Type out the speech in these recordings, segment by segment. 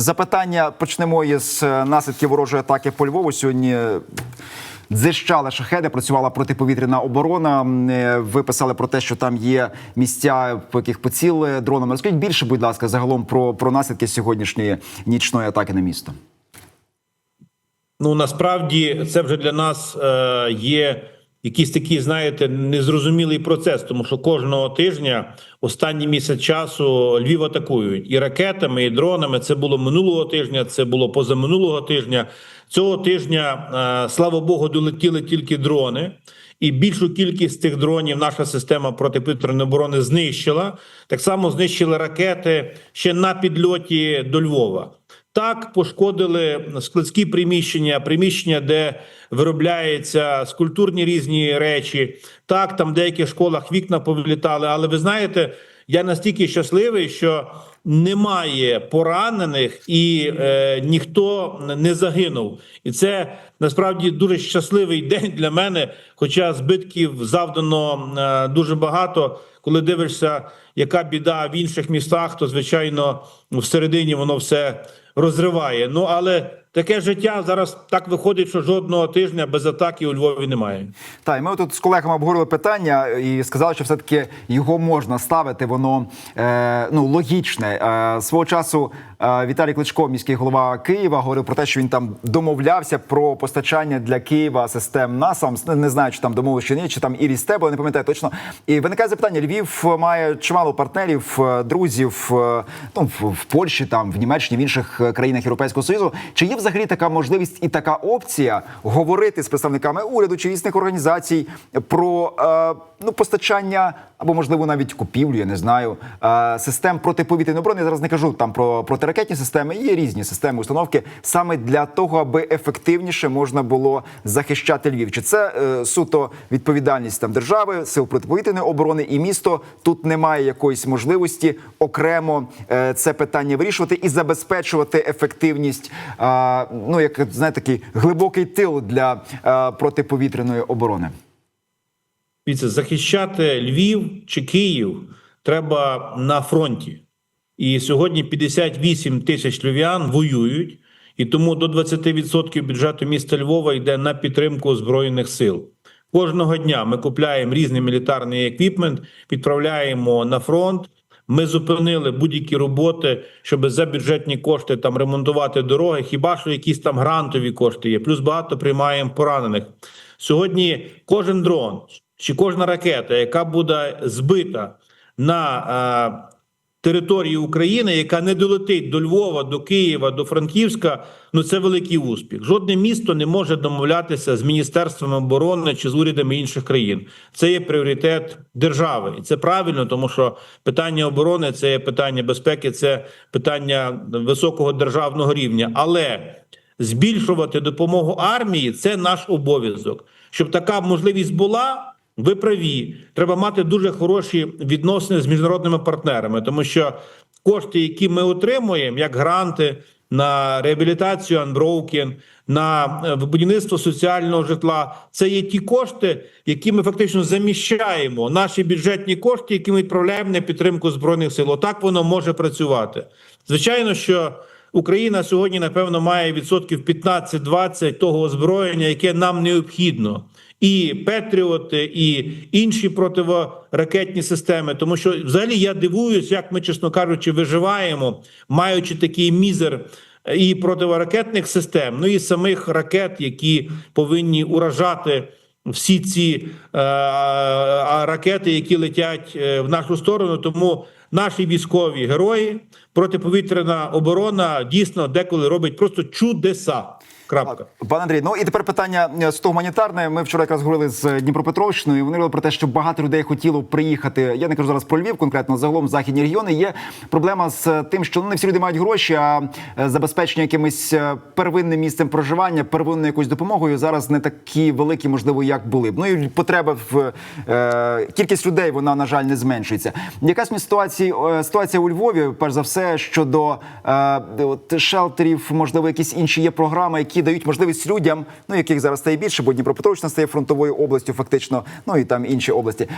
Запитання почнемо із е, наслідків ворожої атаки по Львову. Сьогодні дзищали шахеди, працювала протиповітряна оборона. Е, Ви писали про те, що там є місця, по яких поцілили дронами. Розкажіть більше, будь ласка, загалом про, про наслідки сьогоднішньої нічної атаки на місто. Ну насправді це вже для нас е, є якийсь такий, знаєте, незрозумілий процес, тому що кожного тижня, останній місяць часу, Львів атакують і ракетами, і дронами. Це було минулого тижня, це було позаминулого тижня. Цього тижня, е, слава Богу, долетіли тільки дрони. І більшу кількість цих дронів наша система протиповітряної оборони знищила. Так само знищили ракети ще на підльоті до Львова. Так пошкодили складські приміщення, приміщення, де виробляються скульптурні різні речі. Так, там в деяких школах вікна повилітали. Але ви знаєте, я настільки щасливий, що немає поранених і е, ніхто не загинув. І це насправді дуже щасливий день для мене. Хоча збитків завдано е, дуже багато. Коли дивишся, яка біда в інших містах, то звичайно всередині воно все розриває. Ну але таке життя зараз так виходить, що жодного тижня без атаки у Львові немає. Та і ми тут з колегами обговорили питання і сказали, що все таки його можна ставити. Воно е, ну логічне. Е, свого часу е, Віталій Кличко, міський голова Києва, говорив про те, що він там домовлявся про постачання для Києва систем НАСАМ. Не знаю, чи там домовилися чи ні, чи там і Рістебо, не пам'ятаю точно. І виникає запитання: Львів має чимало партнерів, е, друзів е, ну, в, в Польщі, там в Німеччині, в інших е, країнах Європейського союзу. Чи є взагалі така можливість і така опція говорити з представниками уряду чи різних організацій про е, ну постачання або можливо навіть купівлю, я не знаю, е, систем протиповітряної оборони. Я зараз не кажу там про протиракетні системи. Є різні системи установки саме для того, аби ефективніше можна було захищати Львів. Чи це е, суто відповідальність там держави, сил протиповітряної оборони і місто? Тут немає якоїсь можливості окремо е, це питання вирішувати і забезпечувати ефективність. е, ну як знаєте, такий глибокий тил для е, протиповітряної оборони. Дивіться, захищати Львів чи Київ треба на фронті. І сьогодні 58 тисяч львів'ян воюють, і тому до 20% бюджету міста Львова йде на підтримку збройних сил. Кожного дня ми купляємо різний мілітарний еквіпмент, відправляємо на фронт. Ми зупинили будь-які роботи, щоб за бюджетні кошти там ремонтувати дороги. Хіба що якісь там грантові кошти є? Плюс багато приймаємо поранених. Сьогодні кожен дрон чи кожна ракета, яка буде збита на е, території України, яка не долетить до Львова, до Києва, до Франківська, ну це великий успіх. Жодне місто не може домовлятися з міністерством оборони чи з урядами інших країн. Це є пріоритет держави, і це правильно, тому що питання оборони це є питання безпеки, це питання високого державного рівня. Але збільшувати допомогу армії це наш обов'язок. Щоб така можливість була. Ви праві, треба мати дуже хороші відносини з міжнародними партнерами, тому що кошти, які ми отримуємо, як гранти на реабілітацію Unbroken, на е, будівництво соціального житла, це є ті кошти, які ми фактично заміщаємо. Наші бюджетні кошти, які ми відправляємо на підтримку збройних сил. Отак воно може працювати. Звичайно, що. Україна сьогодні, напевно, має відсотків 15-20 того озброєння, яке нам необхідно, і Петріоти, і інші противоракетні системи. Тому що, взагалі, я дивуюсь, як ми, чесно кажучи, виживаємо, маючи такий мізер і противоракетних систем, ну і самих ракет, які повинні уражати. Всі ці е, ракети, які летять е, в нашу сторону, тому наші військові герої, протиповітряна оборона дійсно деколи робить просто чудеса. Крапка. Пане Андрій, ну і тепер питання е, з того гуманітарне. Ми вчора якраз говорили з Дніпропетровщиною. і Вони говорили про те, що багато людей хотіло приїхати. Я не кажу зараз про Львів, конкретно загалом західні регіони. Є проблема з тим, що ну, не всі люди мають гроші, а е, забезпечення якимось е, первинним місцем проживання, первинною якоюсь допомогою зараз не такі великі, можливо, як були б. Ну і потреба в е, кількість людей вона на жаль не зменшується. Якась ситуація. е, ситуація у Львові, перш за все, щодо е, от, шелтерів, можливо, якісь інші є програми, які дають можливість людям, ну яких зараз стає більше, бо Дніпропетровщина стає фронтовою областю, фактично, ну і там інші області,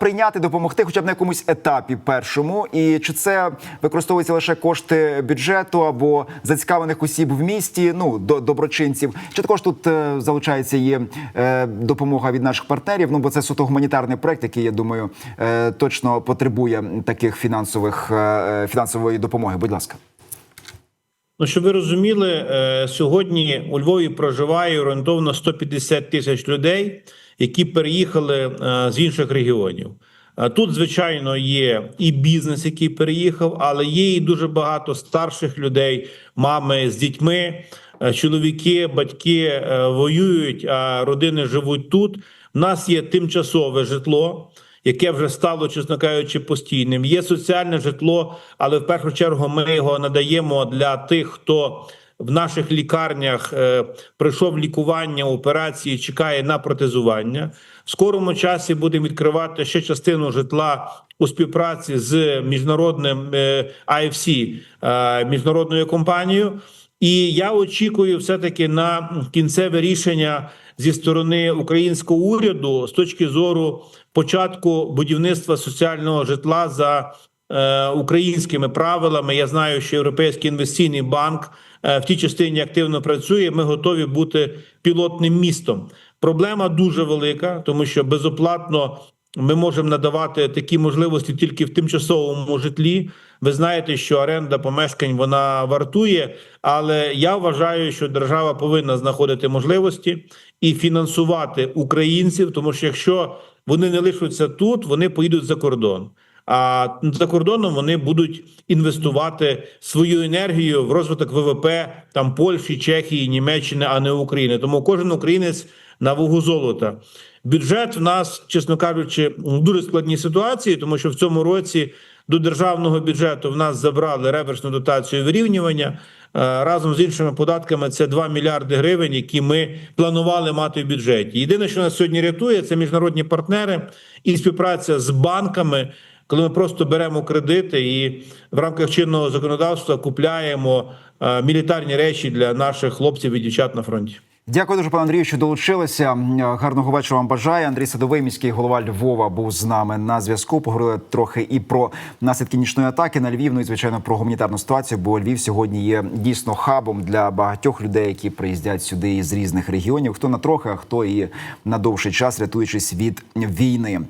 прийняти, допомогти, хоча б на якомусь етапі першому. І чи це використовуються лише кошти бюджету або зацікавлених осіб в місті, ну до доброчинців, чи також тут е, залучається є е, допомога від наших партнерів? Ну бо це суто гуманітарний проект, який я думаю е, точно потребує таких фінансових фінансової допомоги. Будь ласка. Ну, щоб ви розуміли, е, сьогодні у Львові проживає орієнтовно 150 тисяч людей, які переїхали е, з інших регіонів. Е, Тут, звичайно, є і бізнес, який переїхав, але є і дуже багато старших людей, мами з дітьми, чоловіки, батьки воюють, а родини живуть тут. У нас є тимчасове житло яке вже стало, чесно кажучи, постійним. Є соціальне житло, але в першу чергу ми його надаємо для тих, хто в наших лікарнях е, пройшов лікування, операції, чекає на протезування. В скорому часі будемо відкривати ще частину житла у співпраці з міжнародним е, IFC, е, міжнародною компанією. І я очікую все таки на кінцеве рішення зі сторони українського уряду з точки зору початку будівництва соціального житла за е, українськими правилами. Я знаю, що Європейський інвестиційний банк е, в тій частині активно працює. Ми готові бути пілотним містом. Проблема дуже велика, тому що безоплатно ми можемо надавати такі можливості тільки в тимчасовому житлі. Ви знаєте, що оренда помешкань вона вартує, але я вважаю, що держава повинна знаходити можливості і фінансувати українців, тому що якщо вони не лишаться тут, вони поїдуть за кордон. А за кордоном вони будуть інвестувати свою енергію в розвиток ВВП там Польщі, Чехії, Німеччини, а не України. Тому кожен українець на вагу золота. Бюджет в нас, чесно кажучи, в дуже складній ситуації, тому що в цьому році до державного бюджету в нас забрали реверсну дотацію вирівнювання. Е, Разом з іншими податками це 2 мільярди гривень, які ми планували мати в бюджеті. Єдине, що нас сьогодні рятує, це міжнародні партнери і співпраця з банками, коли ми просто беремо кредити і в рамках чинного законодавства купляємо е, мілітарні речі для наших хлопців і дівчат на фронті. Дякую дуже, пане Андрію, що долучилися. Гарного вечора вам бажаю. Андрій Садовий, міський голова Львова, був з нами на зв'язку. Поговорили трохи і про наслідки нічної атаки на Львів. Ну і звичайно про гуманітарну ситуацію. Бо Львів сьогодні є дійсно хабом для багатьох людей, які приїздять сюди із різних регіонів. Хто на трохи, а хто і на довший час, рятуючись від війни.